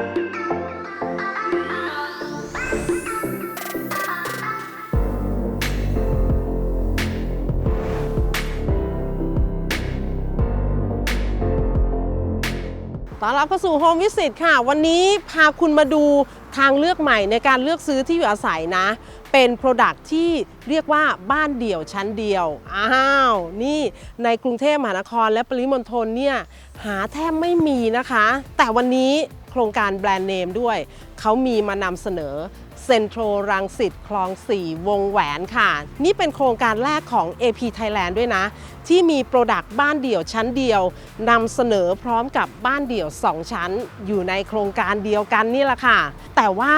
Música ต้อนรับเข้าสู่โฮมวิสิตค่ะ วันนี้พาคุณมาดูทางเลือกใหม่ในการเลือกซื้อที่อยู่อาศัยนะ เป็นโปรดักที่เรียกว่าบ้านเดี่ยวชั้นเดียว อ้าว นี่ในกรุงเทพมหานครและปริมณฑลเนี่ย หาแทบไม่มีนะคะ แต่วันนี้โครงการแบรนด์เนมด้วย เขามีมานำเสนอ เซ็นทรัลรังสิตคลอง 4 วงแหวนค่ะ นี่เป็นโครงการแรกของ AP Thailand ด้วยนะ ที่มีโปรดักต์บ้านเดี่ยวชั้นเดียวนำเสนอพร้อมกับบ้านเดี่ยว 2 ชั้น อยู่ในโครงการเดียวกันนี่แหละค่ะ แต่ว่า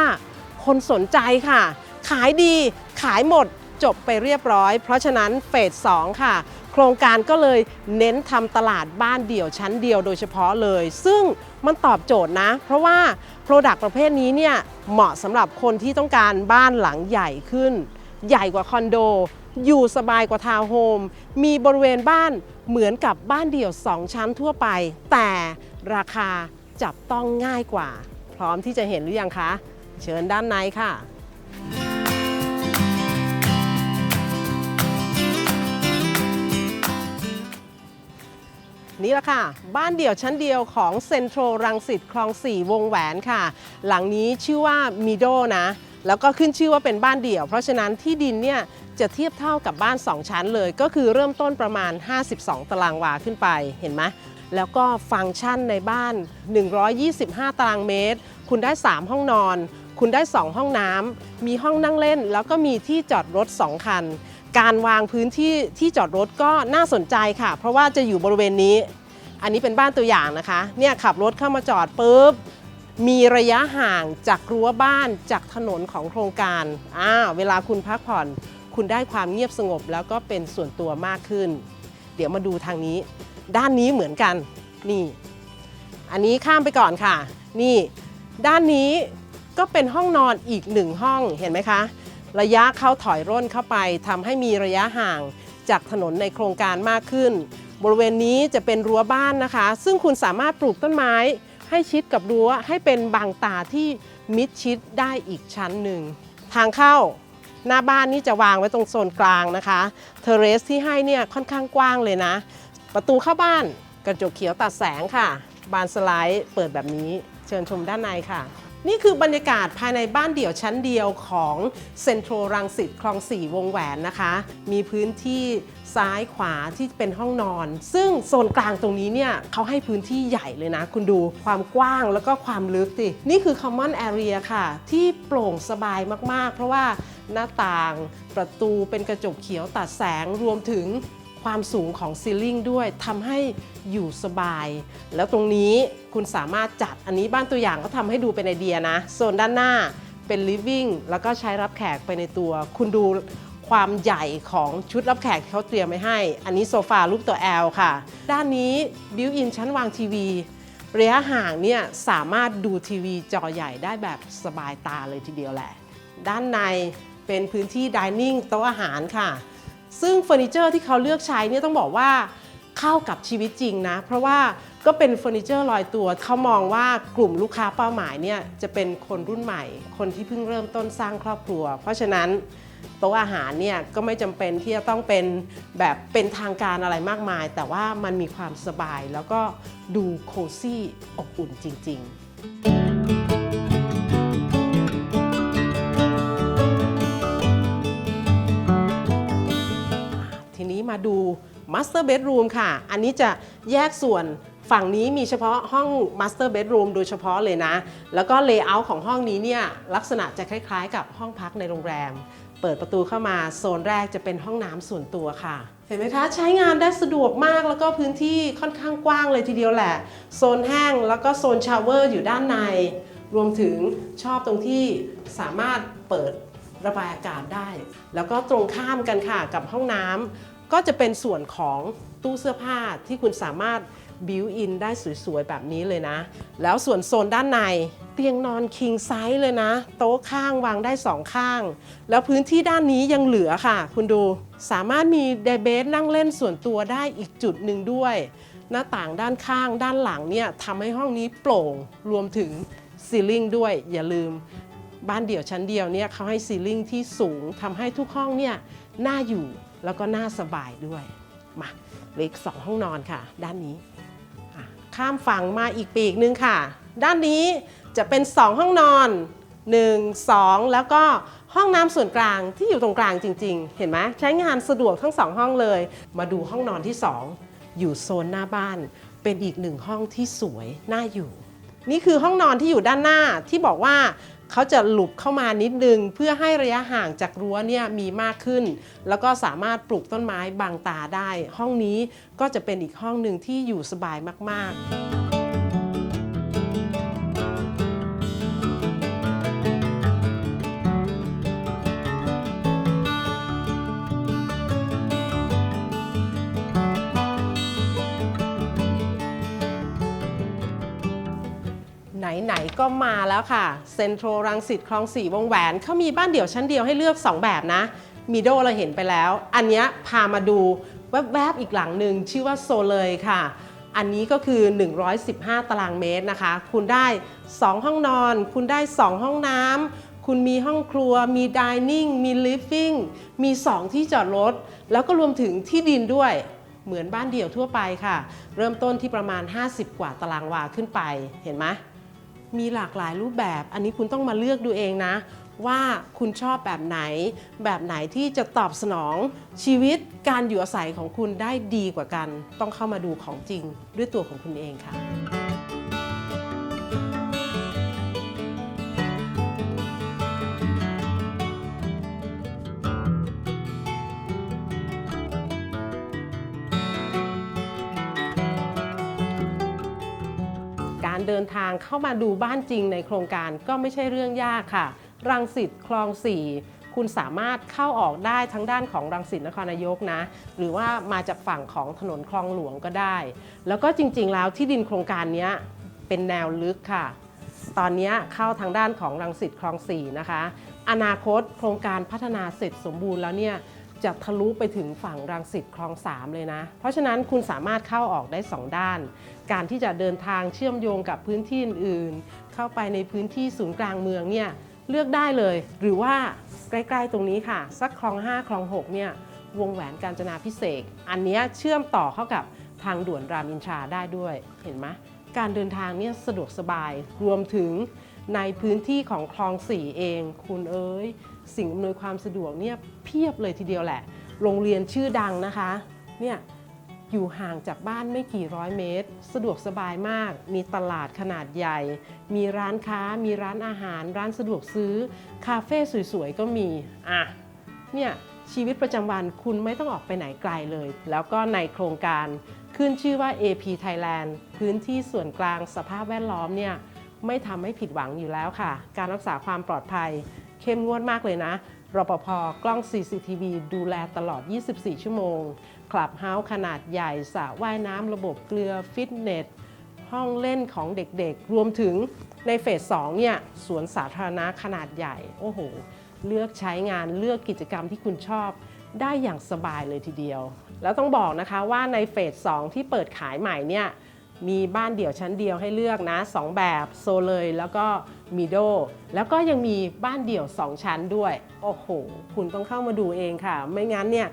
คนสนใจค่ะ ขายดีขายหมด จบไปเรียบร้อย เพราะฉะนั้นเฟส2ค่ะ โครงการก็เลยเน้นทำตลาดบ้านเดี่ยวชั้นเดียวโดยเฉพาะเลย ซึ่งมันตอบโจทย์นะ เพราะว่าโปรดักต์ประเภทนี้เนี่ยเหมาะสำหรับคนที่ต้องการบ้านหลังใหญ่ขึ้น ใหญ่กว่าคอนโด อยู่สบายกว่าทาวน์โฮม มีบริเวณบ้านเหมือนกับบ้านเดี่ยว 2 ชั้นทั่วไป แต่ราคาจับต้องง่ายกว่า พร้อมที่จะเห็นหรือยังคะ เชิญด้านในค่ะ นี่แหละค่ะ บ้านเดี่ยวชั้นเดียวของเซ็นทรัลรังสิตคลอง 4 วงแหวนค่ะ หลังนี้ชื่อว่ามิโดนะ แล้วก็ขึ้นชื่อว่าเป็นบ้านเดี่ยว เพราะฉะนั้นที่ดินเนี่ยจะเทียบเท่ากับบ้าน 2 ชั้นเลย ก็คือเริ่มต้นประมาณ 52 ตารางวาขึ้นไปเห็นไหมแล้วก็ฟังก์ชันในบ้าน 125 ตารางเมตร คุณได้ 3 ห้องนอน คุณได้ 2 ห้องน้ำมีห้องนั่งเล่น แล้วก็มีที่จอดรถ 2 คัน การวางพื้นที่ที่จอดรถก็น่าสนใจค่ะ เพราะว่าจะอยู่บริเวณนี้ อันนี้เป็นบ้านตัวอย่างนะคะเนี่ยขับรถเข้ามาจอดปุ๊บมีระยะห่างจากรั้วบ้านจากถนนของโครงการอ่าเวลาคุณพักผ่อน คุณได้ความเงียบสงบแล้วก็เป็นส่วนตัวมากขึ้น เดี๋ยวมาดูทางนี้ ด้านนี้เหมือนกันนี่ อันนี้ข้ามไปก่อนค่ะ นี่ ด้านนี้ก็เป็นห้องนอนอีกหนึ่งห้องเห็นไหมคะ ระยะเข้าถอยร่นเข้าไปทำให้มีระยะห่างจากถนนในโครงการมากขึ้น บริเวณนี้จะเป็นรั้วบ้านนะคะ ซึ่งคุณสามารถปลูกต้นไม้ ให้ชิดกับรั้วให้เป็นบางตาที่มิดชิดได้อีกชั้นหนึ่ง ทางเข้าหน้าบ้านนี่จะวางไว้ตรงโซนกลางนะคะ เทเรสที่ให้เนี่ยค่อนข้างกว้างเลยนะ ประตูเข้าบ้านกระจกเขียวตัดแสงค่ะ บานสไลด์เปิดแบบนี้ เชิญชมด้านในค่ะ นี่คือบรรยากาศภายในบ้านเดี่ยวชั้นเดียวของเซ็นทรัลรังสิตคลอง4วงแหวนนะคะ มีพื้นที่ซ้ายขวาที่เป็นห้องนอน ซึ่งโซนกลางตรงนี้เนี่ยเขาให้พื้นที่ใหญ่เลยนะ คุณดูความกว้างแล้วก็ความลึกสินี่คือ common area ค่ะ ที่โปร่งสบายมากๆ เพราะว่าหน้าต่างประตูเป็นกระจกเขียวตัดแสงรวมถึง ความสูงของซีลิ่งด้วยทำให้อยู่สบาย แล้วตรงนี้คุณสามารถจัดอันนี้บ้านตัวอย่างก็ทำให้ดูเป็นไอเดียนะ โซนด้านหน้าเป็น living แล้วก็ใช้รับแขกไปในตัว คุณดูความใหญ่ของชุดรับแขกที่เขาเตรียมไว้ให้ อันนี้โซฟารูปตัว L ค่ะ ด้านนี้บิวอินชั้นวางทีวีระยะห่างเนี่ยสามารถดูทีวีจอใหญ่ได้แบบสบายตาเลยทีเดียวแหละ ด้านในเป็นพื้นที่ดิเนิ่งโต๊ะอาหารค่ะ ซึ่งเฟอร์นิเจอร์ที่เขาเลือกใช้เนี่ยต้องบอกว่าเข้ากับชีวิตจริงนะ เพราะว่าก็เป็นเฟอร์นิเจอร์ลอยตัว เขามองว่ากลุ่มลูกค้าเป้าหมายเนี่ยจะเป็นคนรุ่นใหม่ คนที่เพิ่งเริ่มต้นสร้างครอบครัว เพราะฉะนั้นโต๊ะอาหารเนี่ยก็ไม่จำเป็นที่จะต้องเป็นแบบเป็นทางการอะไรมากมาย แต่ว่ามันมีความสบายแล้วก็ดูโคซี่อบอุ่นจริง ๆ Master Bedroom ค่ะ อันนี้จะแยกส่วนฝั่งนี้มีเฉพาะห้อง Master Bedroom โดยเฉพาะเลยนะ แล้วก็ Layout ของห้องนี้เนี่ยลักษณะจะคล้ายๆ กับห้องพักในโรงแรม เปิดประตูเข้ามาโซนแรกจะเป็นห้องน้ำส่วนตัวค่ะ เห็นไหมคะ ใช้งานได้สะดวกมากแล้วก็พื้นที่ค่อนข้างกว้างเลยทีเดียวแหละ โซนแห้งแล้วก็โซนชาวเวอร์อยู่ด้านใน รวมถึงชอบตรงที่สามารถเปิดระบายอากาศได้ แล้วก็ตรงข้ามกันค่ะกับห้องน้ำ ก็จะเป็นส่วนของตู้เสื้อผ้าที่คุณสามารถบิวอินได้สวยๆ แบบนี้เลยนะ แล้วส่วนโซนด้านในเตียงนอนคิงไซส์เลยนะ โต๊ะข้างวางได้สองข้าง แล้วพื้นที่ด้านนี้ยังเหลือค่ะ คุณดูสามารถมีเดเบสนั่งเล่นส่วนตัวได้อีกจุดหนึ่งด้วย หน้าต่างด้านข้างด้านหลังเนี่ยทำให้ห้องนี้โปร่งรวมถึงซีลิงด้วย อย่าลืมบ้านเดี่ยวชั้นเดียวเนี่ยเขาให้ซีลิงที่สูงทำให้ทุกห้องเนี่ยน่าอยู่ แล้วก็น่าสบายด้วยมาเหลืออีกสองห้องนอนค่ะ ด้านนี้ ข้ามฝั่งมาอีกปีกนึงค่ะ ด้านนี้จะเป็น 2 ห้องนอน 1 2 แล้วก็ห้องน้ำส่วนกลางที่อยู่ตรงกลางจริง ๆ เห็นไหมใช้งานสะดวกทั้ง 2 ห้องเลย มาดูห้องนอนที่ 2 อยู่โซนหน้าบ้าน เป็นอีกหนึ่งห้องที่สวยน่าอยู่ นี่คือห้องนอนที่อยู่ด้านหน้าที่บอกว่า เขาจะหลุบเข้ามานิดนึง เพื่อให้ระยะห่างจากรั้วเนี่ยมีมากขึ้น แล้วก็สามารถปลูกต้นไม้บังตาได้ ห้องนี้ก็จะเป็นอีกห้องหนึ่งที่อยู่สบายมาก ๆ ก็มาแล้วค่ะเซ็นทรัลรังสิตคลองสี่วงแหวนเขามีบ้านเดี่ยวชั้นเดียวให้เลือก 2 แบบนะมีโดเราเห็นไปแล้ว อันนี้พามาดูแวบๆอีกหลังหนึ่งชื่อว่าโซเลยค่ะ อันนี้ก็คือ 115 ตารางเมตรนะคะ คุณได้ 2 ห้องนอน คุณได้ 2 ห้องน้ำคุณมีห้องครัว มีดิเนิ่งมีลิฟวิ่งมี 2 ที่จอดรถ แล้วก็รวมถึงที่ดินด้วยเหมือนบ้านเดี่ยวทั่วไปค่ะ เริ่มต้นที่ประมาณ 50 กว่าตารางวาขึ้นไปเห็นไหม มีหลากหลายรูปแบบ อันนี้คุณต้องมาเลือกดูเองนะ ว่าคุณชอบแบบไหน แบบไหนที่จะตอบสนองชีวิตการอยู่อาศัยของคุณได้ดีกว่ากัน ต้องเข้ามาดูของจริงด้วยตัวของคุณเองค่ะ เดินทางเข้ามาดูบ้านจริงในโครงการก็ไม่ใช่เรื่องยากค่ะ รังสิตคลอง 4 คุณสามารถเข้าออกได้ทั้งด้านของรังสิตนครนายกนะ หรือว่ามาจากฝั่งของถนนคลองหลวงก็ได้ แล้วก็จริงๆแล้วที่ดินโครงการนี้เป็นแนวลึกค่ะ ตอนนี้เข้าทางด้านของรังสิตคลอง 4 นะคะ อนาคตโครงการพัฒนาเสร็จสมบูรณ์แล้วเนี่ย จะทะลุไปถึงฝั่งรังสิตคลอง 3 เลยนะ เพราะฉะนั้นคุณสามารถเข้าออกได้ 2 ด้าน การที่จะเดินทางเชื่อมโยงกับพื้นที่อื่น เข้าไปในพื้นที่ศูนย์กลางเมืองเนี่ยเลือกได้เลย หรือว่าใกล้ๆตรงนี้ค่ะ สักคลอง 5 คลอง 6 เนี่ยวงแหวนกาญจนาพิเศษอันนี้เชื่อมต่อเข้ากับทางด่วนรามอินทราได้ด้วย เห็นไหมการเดินทางเนี่ยสะดวกสบายรวมถึง ในพื้นที่ของคลองสี่เอง คุณเอ้ย สิ่งอำนวยความสะดวกเนี่ยเพียบเลยทีเดียวแหละ โรงเรียนชื่อดังนะคะ เนี่ยอยู่ห่างจากบ้านไม่กี่ร้อยเมตร สะดวกสบายมาก มีตลาดขนาดใหญ่ มีร้านค้า มีร้านอาหาร ร้านสะดวกซื้อ คาเฟ่สวยๆ ก็มี อะ เนี่ย ชีวิตประจำวันคุณไม่ต้องออกไปไหนไกลเลย แล้วก็ในโครงการขึ้นชื่อว่า AP Thailand พื้นที่ส่วนกลางสภาพแวดล้อมเนี่ย ไม่ทำให้ผิดหวังอยู่แล้วค่ะ การรักษาความปลอดภัย เข้มงวดมากเลยนะรปภกล้อง CCTV ดูแลตลอด 24 ชั่วโมง คลับเฮาส์ขนาดใหญ่สระว่ายน้ำระบบเกลือฟิตเนส ห้องเล่นของเด็กๆ รวมถึงในเฟส 2 เนี่ย สวนสาธารณะขนาดใหญ่ โอ้โห เลือกใช้งานเลือกกิจกรรมที่คุณชอบได้อย่างสบายเลยทีเดียว แล้วต้องบอกนะคะว่าในเฟส 2 ที่เปิดขายใหม่เนี่ย มีบ้านเดี่ยวชั้นเดียวให้เลือกนะ 2 แบบโซเลยแล้วก็มิโดแล้วก็ยังมีบ้านเดี่ยว 2 ชั้นด้วย โอ้โห คุณต้องเข้ามาดูเองค่ะ ไม่งั้นเนี่ย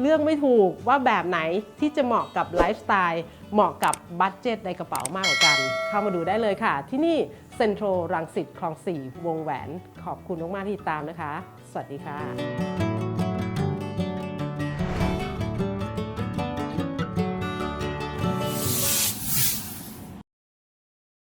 เลือกไม่ถูกว่าแบบไหนที่จะเหมาะกับไลฟ์สไตล์ เหมาะกับบัตเจตในกระเป๋ามากกว่ากัน เข้ามาดูได้เลยค่ะ ที่นี่เซ็นทรัลรังสิตคลอง 4 วงแหวน ขอบคุณมากๆที่ตามนะคะ สวัสดีค่ะ